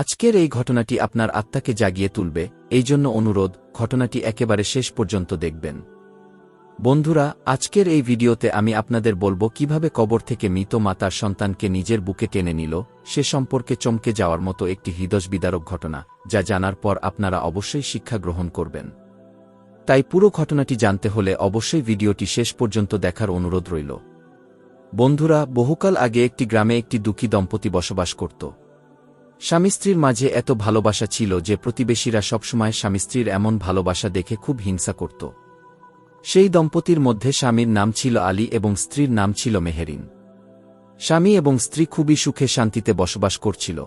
আজকের এই ঘটনাটি আপনার আত্মাকে জাগিয়ে তুলবে, এই জন্য অনুরোধ, ঘটনাটি একেবারে শেষ পর্যন্ত দেখবেন। বন্ধুরা, আজকের এই ভিডিওতে আমি আপনাদের বলব কীভাবে কবর থেকে মৃত মাতার সন্তানকে নিজের বুকে টেনে নিল, সে সম্পর্কে চমকে যাওয়ার মতো একটি হৃদয়বিদারক ঘটনা, যা জানার পর আপনারা অবশ্যই শিক্ষা গ্রহণ করবেন। তাই পুরো ঘটনাটি জানতে হলে অবশ্যই ভিডিওটি শেষ পর্যন্ত দেখার অনুরোধ রইল। বন্ধুরা, বহুকাল আগে একটি গ্রামে একটি দুঃখী দম্পতি বসবাস করত। স্বামী স্ত্রীর মাঝে এত ভালোবাসা ছিল যে প্রতিবেশীরা সবসময় স্বামী স্ত্রীর এমন ভালোবাসা দেখে খুব হিংসা করত। সেই দম্পতির মধ্যে স্বামীর নাম ছিল আলী এবং স্ত্রীর নাম ছিল মেহেরিন। স্বামী এবং স্ত্রী খুবই সুখে শান্তিতে বসবাস করছিল।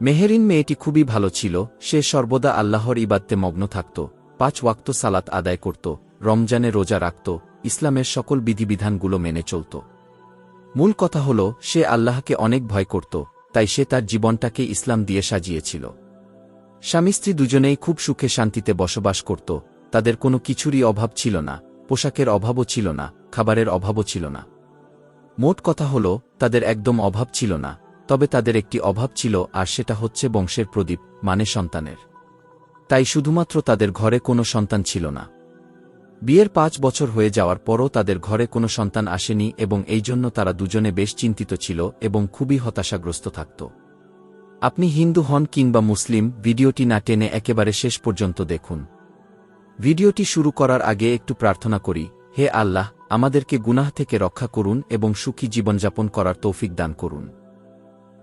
মেহেরিন মেয়েটি খুবই ভালো ছিল, সে সর্বদা আল্লাহর ইবাদতে মগ্ন থাকত, পাঁচ ওয়াক্ত সালাত আদায় করত, রমজানে রোজা রাখত, ইসলামের সকল বিধিবিধানগুলো মেনে চলত। মূল কথা হল, সে আল্লাহকে অনেক ভয় করত তাই সে তার জীবনটাকে ইসলাম দিয়ে সাজিয়েছিল। স্বামী স্ত্রী দুজনেই খুব সুখে শান্তিতে বসবাস করত, তাদের কোনো কিছুরই অভাব ছিল না, পোশাকের অভাবও ছিল না, খাবারের অভাবও ছিল না। মোট কথা হল, তাদের একদম অভাব ছিল না, তবে তাদের একটি অভাব ছিল আর সেটা হচ্ছে বংশের প্রদীপ মানে সন্তানের। তাই শুধুমাত্র তাদের ঘরে কোনো সন্তান ছিল না। বিয়ের পাঁচ বছর হয়ে যাওয়ার পরও তাদের ঘরে কোনো সন্তান আসেনি এবং এই জন্য তারা দুজনে বেশ চিন্তিত ছিল এবং খুবই হতাশাগ্রস্ত থাকত। আপনি হিন্দু হন কিংবা মুসলিম, ভিডিওটি না টেনে একেবারে শেষ পর্যন্ত দেখুন। ভিডিওটি শুরু করার আগে একটু প্রার্থনা করি, হে আল্লাহ, আমাদেরকে গুনাহ থেকে রক্ষা করুন এবং সুখী জীবনযাপন করার তৌফিক দান করুন।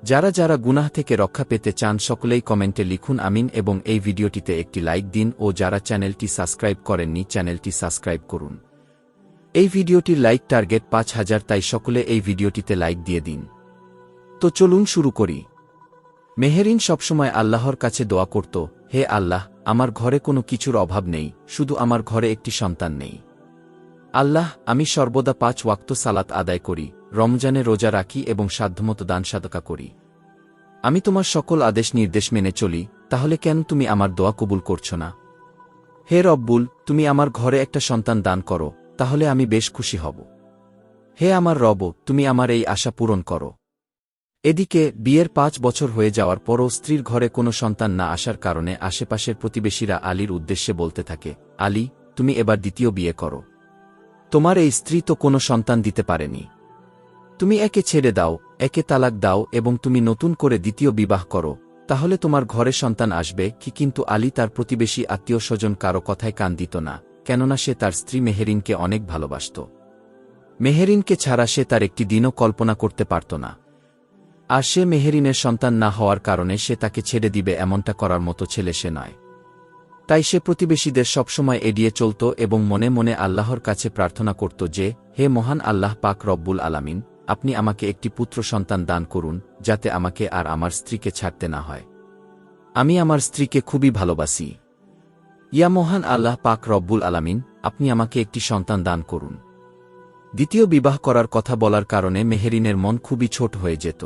যারা যারা গুনাহ থেকে রক্ষা পেতে চান সকলেই কমেন্টে লিখুন আমিন এবং এই ভিডিওটিতে একটি লাইক দিন ও যারা চ্যানেলটি সাবস্ক্রাইব করেননি চ্যানেলটি সাবস্ক্রাইব করুন। এই ভিডিওটির লাইক টার্গেট পাঁচ হাজার, তাই সকলে এই ভিডিওটিতে লাইক দিয়ে দিন। তো চলুন শুরু করি। মেহেরিন সবসময় আল্লাহর কাছে দোয়া করত, হে আল্লাহ, আমার ঘরে কোনো কিছুর অভাব নেই, শুধু আমার ঘরে একটি সন্তান নেই। আল্লাহ, আমি সর্বদা পাঁচ ওয়াক্ত সালাত আদায় করি, রমজানে রোজা রাখি এবং সাধ্যমতো দান সাদকা করি। আমি তোমার সকল আদেশ নির্দেশ মেনে চলি, তাহলে কেন তুমি আমার দোয়া কবুল করছ না? হে রব্বুল, তুমি আমার ঘরে একটা সন্তান দান করো, তাহলে আমি বেশ খুশি হব। হে আমার রব, তুমি আমার এই আশা পূরণ করো। এদিকে, বিয়ের পাঁচ বছর হয়ে যাওয়ার পরও স্ত্রীর ঘরে কোনো সন্তান না আসার কারণে আশেপাশের প্রতিবেশীরা আলীর উদ্দেশ্যে বলতে থাকে, আলী, তুমি এবার দ্বিতীয় বিয়ে করো। তোমার এই স্ত্রী তো কোনো সন্তান দিতে পারেনি। তুমি একে ছেড়ে দাও, একে তালাক দাও এবং তুমি নতুন করে দ্বিতীয় বিবাহ করো, তাহলে তোমার ঘরে সন্তান আসবে কি কিন্তু আলী তার প্রতিবেশী আত্মীয় স্বজন কারও কথায় কান দিত না, কেননা সে তার স্ত্রী মেহেরিনকে অনেক ভালোবাসত। মেহেরিনকে ছাড়া সে তার একটি দিনও কল্পনা করতে পারত না। আর সে মেহেরিনের সন্তান না হওয়ার কারণে সে তাকে ছেড়ে দিবে এমনটা করার মতো ছেলে সে নয়। তাই সে প্রতিবেশীদের সবসময় এড়িয়ে চলত এবং মনে মনে আল্লাহর কাছে প্রার্থনা করত যে, হে মহান আল্লাহ পাক রব্বুল আলামিন, আপনি আমাকে একটি পুত্র সন্তান দান করুন, যাতে আমাকে আর আমার স্ত্রীকে ছাড়তে না হয়। আমি আমার স্ত্রীকে খুবই ভালোবাসি। ইয়া মহান আল্লাহ পাক রব্বুল আলামিন, আপনি আমাকে একটি সন্তান দান করুন। দ্বিতীয় বিবাহ করার কথা বলার কারণে মেহেরিনের মন খুবই ছোট হয়ে যেত।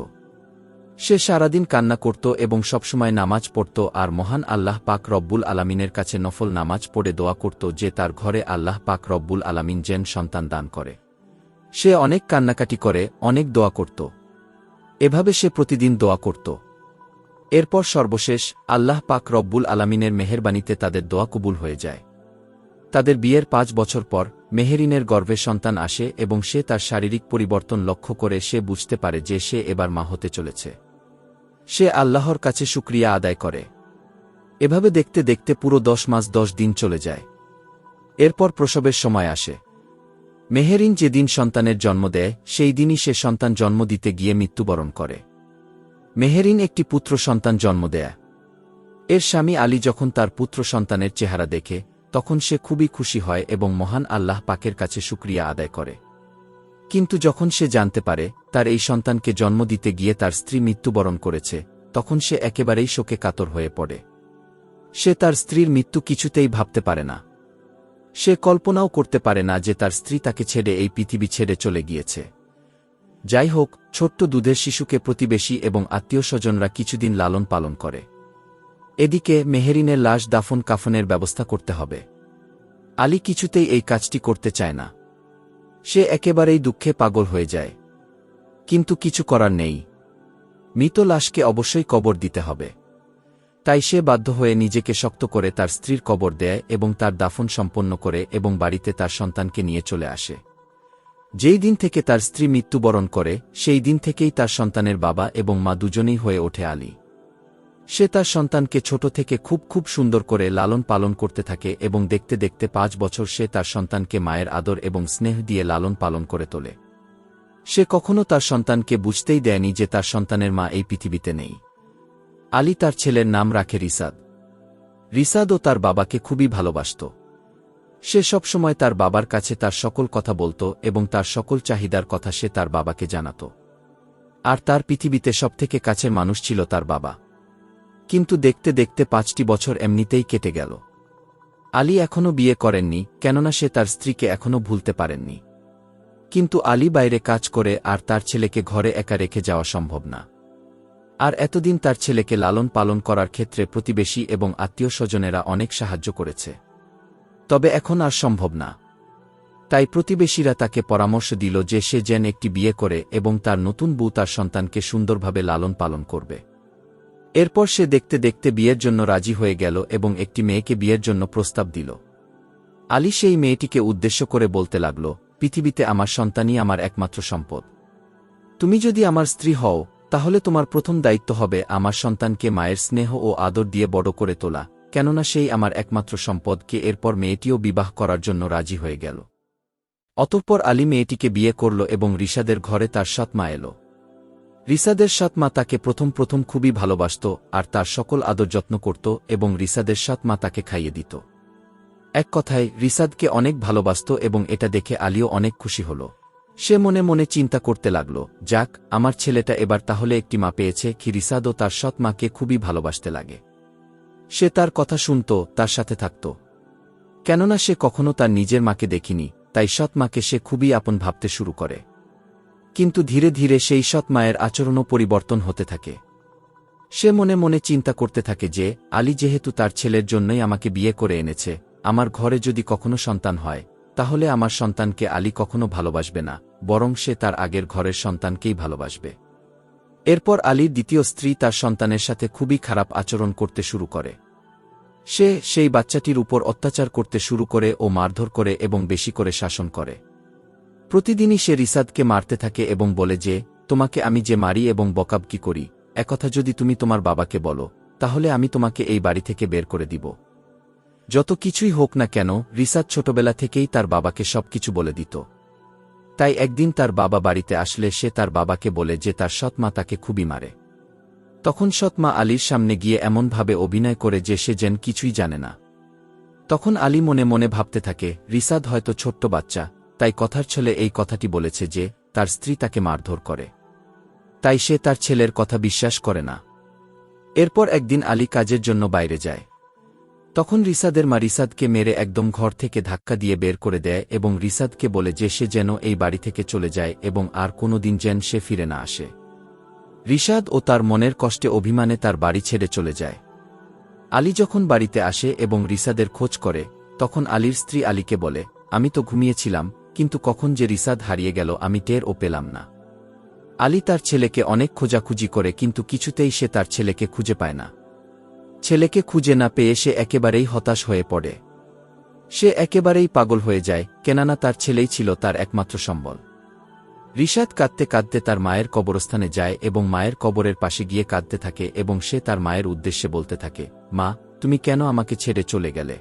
সে সারাদিন কান্না করত এবং সবসময় নামাজ পড়ত আর মহান আল্লাহ পাক রব্বুল আলামিনের কাছে নফল নামাজ পড়ে দোয়া করত যে তার ঘরে আল্লাহ পাক রব্বুল আলামিন জেন সন্তান দান করে। সে অনেক কান্নাকাটি করে, অনেক দোয়া করত। এভাবে সে প্রতিদিন দোয়া করত। এরপর সর্বশেষ আল্লাহ পাক রব্বুল আলামিনের মেহেরবানিতে তাদের দোয়া কবুল হয়ে যায়। তাদের বিয়ের পাঁচ বছর পর মেহেরিনের গর্ভে সন্তান আসে এবং সে তার শারীরিক পরিবর্তন লক্ষ্য করে সে বুঝতে পারে যে সে এবার মা হতে চলেছে। সে আল্লাহর কাছে শুক্রিয়া আদায় করে। এভাবে দেখতে দেখতে পুরো দশ মাস দশ দিন চলে যায়। এরপর প্রসবের সময় আসে। মেহেরিন যেদিন সন্তানের জন্ম দেয়, সেই দিনই সে সন্তান জন্ম দিতে গিয়ে মৃত্যুবরণ করে। মেহেরিন একটি পুত্র সন্তান জন্ম দেয়। এর স্বামী আলী যখন তার পুত্র সন্তানের চেহারা দেখে, তখন সে খুবই খুশি হয় এবং মহান আল্লাহ পাকের কাছে শুক্রিয়া আদায় করে। কিন্তু যখন সে জানতে পারে, তার এই সন্তানকে জন্ম দিতে গিয়ে তার স্ত্রী মৃত্যুবরণ করেছে, তখন সে একেবারেই শোকে কাতর হয়ে পড়ে। সে তার স্ত্রীর মৃত্যু কিছুতেই ভাবতে পারে না। সে কল্পনাও করতে পারে না যে তার স্ত্রী তাকে ছেড়ে এই পৃথিবী ছেড়ে চলে গিয়েছে। যাই হোক, ছোট্ট দুধের শিশুকে প্রতিবেশী এবং আত্মীয় স্বজনরা কিছুদিন লালন পালন করে। এদিকে মেহেরিনের লাশ দাফন কাফনের ব্যবস্থা করতে হবে। আলী কিছুতেই এই কাজটি করতে চায় না। সে একেবারেই দুঃখে পাগল হয়ে যায়। কিন্তু কিছু করার নেই। মৃত লাশকে অবশ্যই কবর দিতে হবে। তাই সে বাধ্য হয়ে নিজেকে শক্ত করে তার স্ত্রীর কবর দেয় এবং তার দাফন সম্পন্ন করে এবং বাড়িতে তার সন্তানকে নিয়ে চলে আসে। যেই দিন থেকে তার স্ত্রী মৃত্যুবরণ করে, সেই দিন থেকেই তার সন্তানের বাবা এবং মা দুজনেই হয়ে ওঠে আলী। সে তার সন্তানকে ছোট থেকে খুব খুব সুন্দর করে লালন পালন করতে থাকে এবং দেখতে দেখতে পাঁচ বছর সে তার সন্তানকে মায়ের আদর এবং স্নেহ দিয়ে লালন পালন করে তোলে। সে কখনো তার সন্তানকে বুঝতেই দেয়নি যে তার সন্তানের মা এই পৃথিবীতে নেই। আলী তার ছেলের নাম রাখে রিসাদ। রিসাদও তার বাবাকে খুবই ভালোবাসত। সে সবসময় তার বাবার কাছে তার সকল কথা বলত এবং তার সকল চাহিদার কথা সে তার বাবাকে জানাত। আর তার পৃথিবীতে সবথেকে কাছে মানুষ ছিল তার বাবা। কিন্তু দেখতে দেখতে পাঁচটি বছর এমনিতেই কেটে গেল। আলী এখনও বিয়ে করেননি, কেননা সে তার স্ত্রীকে এখনও ভুলতে পারেননি। কিন্তু আলী বাইরে কাজ করে আর তার ছেলেকে ঘরে একা রেখে যাওয়া সম্ভব না। আর এতদিন তার ছেলেকে লালন পালন করার ক্ষেত্রে প্রতিবেশী এবং আত্মীয় স্বজনেরা অনেক সাহায্য করেছে। তবে এখন আর সম্ভব না। তাই প্রতিবেশীরা তাকে পরামর্শ দিল যে সে যেন একটি বিয়ে করে এবং তার নতুন বউ তার সন্তানকে সুন্দরভাবে লালন পালন করবে। এরপর সে দেখতে দেখতে বিয়ের জন্য রাজি হয়ে গেল এবং একটি মেয়েকে বিয়ের জন্য প্রস্তাব দিল। আলী সেই মেয়েটিকে উদ্দেশ্য করে বলতে লাগল, পৃথিবীতে আমার সন্তানই আমার একমাত্র সম্পদ। তুমি যদি আমার স্ত্রী হও, তাহলে তোমার প্রথম দায়িত্ব হবে আমার সন্তানকে মায়ের স্নেহ ও আদর দিয়ে বড় করে তোলা, কেননা সেই আমার একমাত্র সম্পদকে এরপর মেয়েটিও বিবাহ করার জন্য রাজি হয়ে গেল। অতঃপর আলী মেয়েটিকে বিয়ে করল এবং রিসাদের ঘরে তার সৎমা এল। রিসাদের সৎমা তাকে প্রথম প্রথম খুবই ভালোবাসত, আর তার সকল আদর যত্ন করত এবং রিসাদের সৎমা তাকে খাইয়ে দিত। এক কথায়, রিসাদকে অনেক ভালোবাসত এবং এটা দেখে আলীও অনেক খুশি হল। সে মনে মনে চিন্তা করতে লাগল, যাক, আমার ছেলেটা এবার তাহলে একটি মা পেয়েছে কি রিসাদও তার সৎ মাকে খুবই ভালোবাসতে লাগে। সে তার কথা শুনত, তার সাথে থাকত। কেননা সে কখনো তার নিজের মাকে দেখিনি, তাই সৎ মাকে সে খুবই আপন ভাবতে শুরু করে। কিন্তু ধীরে ধীরে সেই সৎ মায়ের আচরণও পরিবর্তন হতে থাকে। সে মনে মনে চিন্তা করতে থাকে যে, আলী যেহেতু তার ছেলের জন্যই আমাকে বিয়ে করে এনেছে, আমার ঘরে যদি কখনো সন্তান হয়, তাহলে আমার সন্তানকে আলী কখনো ভালোবাসবে না, বরং সে তার আগের ঘরের সন্তানকেই ভালোবাসবে। এরপর আলীর দ্বিতীয় স্ত্রী তার সন্তানের সাথে খুবই খারাপ আচরণ করতে শুরু করে। সে সেই বাচ্চাটির উপর অত্যাচার করতে শুরু করে ও মারধর করে এবং বেশি করে শাসন করে। প্রতিদিনই সে রিসাদকে মারতে থাকে এবং বলে যে, তোমাকে আমি যে মারি এবং বকাব কি করি? একথা যদি তুমি তোমার বাবাকে বলো, তাহলে আমি তোমাকে এই বাড়ি থেকে বের করে দিব। যত কিছুই হোক না কেন, রিসাদ ছোটবেলা থেকেই তার বাবাকে সবকিছু বলে দিত। তাই একদিন তার বাবা বাড়িতে আসলে সে তার বাবাকে বলে যে, তার সৎমা তাকে খুবই মারে। তখন সৎমা আলীর সামনে গিয়ে এমনভাবে অভিনয় করে যে, সে যেন কিছুই জানে না। তখন আলী মনে মনে ভাবতে থাকে, রিসাদ হয়তো ছোট্ট বাচ্চা তাই কথার ছলে এই কথাটি বলেছে যে, তার স্ত্রী তাকে মারধর করে। তাই সে তার ছেলের কথা বিশ্বাস করে না। এরপর একদিন আলী কাজের জন্য বাইরে যায়। তখন রিসাদের মা রিসাদকে মেরে একদম ঘর থেকে ধাক্কা দিয়ে বের করে দেয় এবং রিসাদকে বলে যে সে যেন এই বাড়ি থেকে চলে যায় এবং আর কোনো দিন যেন সে ফিরে না আসে। রিসাদ ও তার মনের কষ্টে অভিমানে তার বাড়ি ছেড়ে চলে যায়। আলী যখন বাড়িতে আসে এবং রিসাদের খোঁজ করে, তখন আলীর স্ত্রী আলীকে বলে, আমি তো ঘুমিয়েছিলাম কিন্তু কখন যে রিসাদ হারিয়ে গেল আমি টের ও পেলাম না। আলী তার ছেলেকে অনেক খোঁজাখুঁজি করে কিন্তু কিছুতেই সে তার ছেলেকে খুঁজে পায় না। ছেলেকে খুঁজে না পেয়ে সে একেবারেই হতাশ হয়ে পড়ে। সে একেবারেই পাগল হয়ে যায়, কেনানা তার ছেলেই ছিল তার একমাত্র সম্বল। রিশাদ কাঁদতে কাঁদতে তার মায়ের কবরস্থানে যায় এবং মায়ের কবরের পাশে গিয়ে কাঁদতে থাকে এবং সে তার মায়ের উদ্দেশ্যে বলতে থাকে, মা, তুমি কেন আমাকে ছেড়ে চলে গেলে?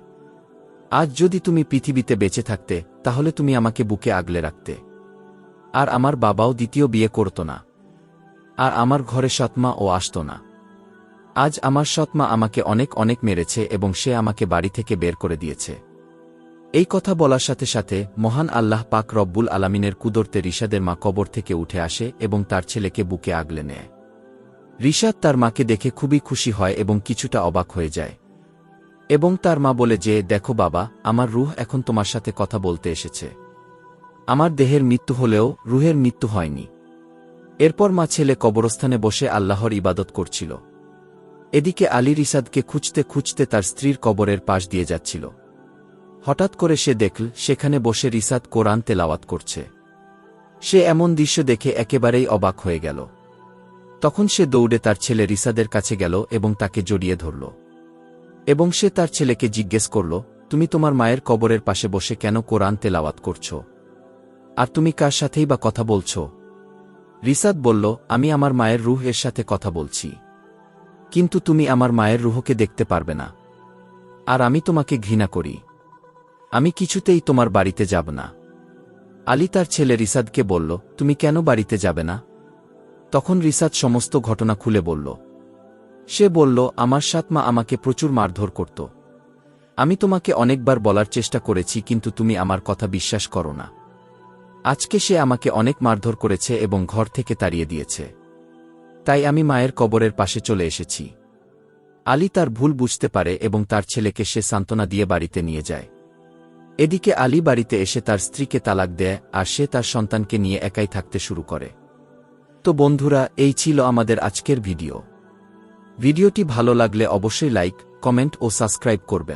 আজ যদি তুমি পৃথিবীতে বেঁচে থাকতে, তাহলে তুমি আমাকে বুকে আগলে রাখতে। আর আমার বাবাও দ্বিতীয় বিয়ে করত না। আর আমার ঘরে সৎমা ও আসত না। আজ আমার সৎমা আমাকে অনেক অনেক মেরেছে এবং সে আমাকে বাড়ি থেকে বের করে দিয়েছে। এই কথা বলার সাথে সাথে মহান আল্লাহ পাক রব্বুল আলামিনের কুদরতে রিশাদের মা কবর থেকে উঠে আসে এবং তার ছেলেকে বুকে আগলে নেয়। রিশাদ তার মাকে দেখে খুবই খুশি হয় এবং কিছুটা অবাক হয়ে যায়। এবং তার মা বলে যে, দেখো বাবা, আমার রুহ এখন তোমার সাথে কথা বলতে এসেছে। আমার দেহের মৃত্যু হলেও রুহের মৃত্যু হয়নি। এরপর মা ছেলে কবরস্থানে বসে আল্লাহর ইবাদত করছিল। এদিকে আলী রিসাদকে খুঁজতে খুঁজতে তার স্ত্রীর কবরের পাশ দিয়ে যাচ্ছিল। হঠাৎ করে সে দেখল, সেখানে বসে রিসাদ কোরআন তেলাওয়াত করছে। সে এমন দৃশ্য দেখে একেবারেই অবাক হয়ে গেল। তখন সে দৌড়ে তার ছেলে রিসাদের কাছে গেল এবং তাকে জড়িয়ে ধরল। এবং সে তার ছেলেকে জিজ্ঞেস করল, তুমি তোমার মায়ের কবরের পাশে বসে কেন কোরআন তেলাওয়াত করছ? আর তুমি কার সাথেই বা কথা বলছ? রিসাদ বলল, আমি আমার মায়ের রুহ এর সাথে কথা বলছি। কিন্তু তুমি আমার মায়ের রুহকে দেখতে পারবে না। আর আমি তোমাকে ঘৃণা করি। আমি কিছুতেই তোমার বাড়িতে যাব না। আলী তার ছেলে রিসাদকে বলল, তুমি কেন বাড়িতে যাবে না? তখন রিসাদ সমস্ত ঘটনা খুলে বলল সে বলল, আমার সাতমা আমাকে প্রচুর মারধর করত। আমি তোমাকে অনেকবার বলার চেষ্টা করেছি, কিন্তু তুমি আমার কথা বিশ্বাস করো না। আজকে সে আমাকে অনেক মারধর করেছে এবং ঘর থেকে তাড়িয়ে দিয়েছে। তাই আমি মায়ের কবরের পাশে চলে এসেছি। আলী তার ভুল বুঝতে পারে এবং তার ছেলেকে সে সান্ত্বনা দিয়ে বাড়িতে নিয়ে যায়। এদিকে আলী বাড়িতে এসে তার স্ত্রীকে তালাক দেয় আর সে তার সন্তানকে নিয়ে একাই থাকতে শুরু করে। তো বন্ধুরা, এই ছিল আমাদের আজকের ভিডিও। ভিডিওটি ভালো লাগলে অবশ্যই লাইক কমেন্ট ও সাবস্ক্রাইব করবেন।